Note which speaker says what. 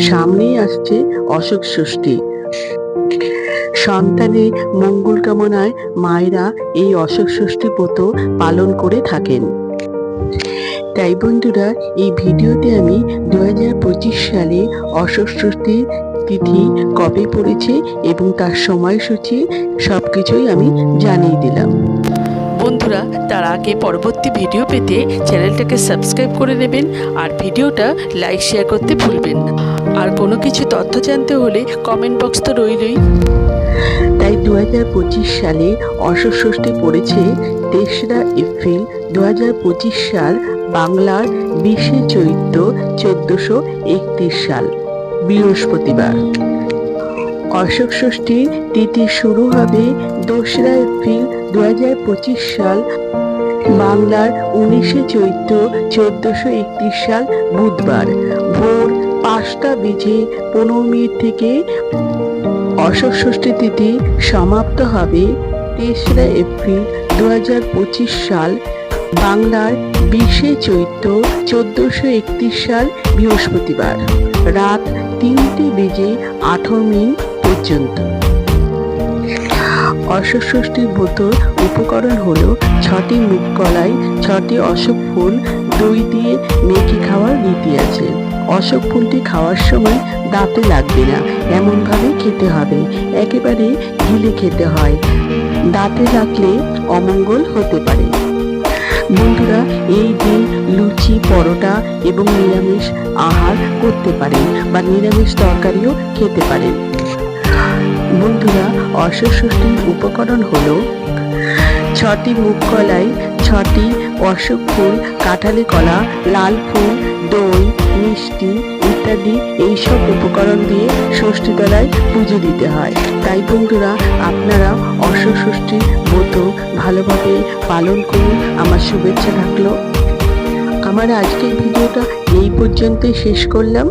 Speaker 1: সামনেই আসছে অশোক ষষ্ঠী। সন্তানের মঙ্গল কামনায় মায়েরা এই অশোক ষষ্ঠী ব্রত পালন করে থাকেন। তাই বন্ধুরা, এই ভিডিওতে আমি দুই হাজার পঁচিশ সালে অশোক ষষ্ঠীর তিথি কবে পড়েছে এবং তার সময়সূচি সব কিছুই আমি জানিয়ে দিলাম।
Speaker 2: বন্ধুরা, তার আগে পরবর্তী ভিডিও পেতে চ্যানেলটাকে সাবস্ক্রাইব করে নেবেন আর ভিডিওটা লাইক, শেয়ার করতে ভুলবেন না। আর কোনো কিছু তথ্য জানতে হলে কমেন্ট বক্স তো রইলই।
Speaker 1: তাই দু হাজার পঁচিশ সালে অশোক ষষ্ঠী পড়েছে তেসরা এপ্রিল দু হাজার পঁচিশ সাল বাংলার বিশে চৈত্র চোদ্দশো একত্রিশ সাল, বৃহস্পতিবার। অশোক ষষ্ঠীর তিথি শুরু হবে দোসরা এপ্রিল দু হাজার পঁচিশ সাল বাংলার উনিশে চৈত্র চোদ্দশো একত্রিশ সাল বুধবার ভোর পাঁচটা বেজে পনেরো মিনিট থেকে অশোক তিথি সমাপ্ত হবে তেসরা এপ্রিল দু হাজার পঁচিশ সাল বাংলার বিশে চৈত্র চোদ্দশো একত্রিশ সাল বৃহস্পতিবার রাত তিনটে বেজে আঠারো মিনিট পর্যন্ত। ব্রতর উপকরণ হলো ছটি মুখ কলাই ছটি অশোক ফুল, দই দিয়ে মেখে খাওয়ার রীতি আছে। অশোক ফুলটি খাওয়ার সময় দাঁতে লাগবে না, এমনভাবে খেতে হবে। একেবারে গিলে খেতে হয়। দাঁতে লাগলে অমঙ্গল হতে পারে। বন্ধুরা, এই দিন লুচি, পরোটা এবং নিরামিষ আহার করতে পারেন বা নিরামিষ তরকারিও খেতে পারেন। বন্ধুরা অশোক ষষ্ঠীর উপকরণ হলো ছটি মুখ কলাই, ছটি অশোক ফুল, কাঁঠালি কলা, লাল ফুল, দই, মিষ্টি ইত্যাদি। এইসব উপকরণ দিয়ে ষষ্ঠী তলায় পুজো দিতে হয়। তাই বন্ধুরা, আপনারা অশোক ষষ্ঠীর ব্রত ভালোভাবে পালন করুন। আমার শুভেচ্ছা থাকল। আমার আজকের ভিডিওটা এই পর্যন্তই শেষ করলাম।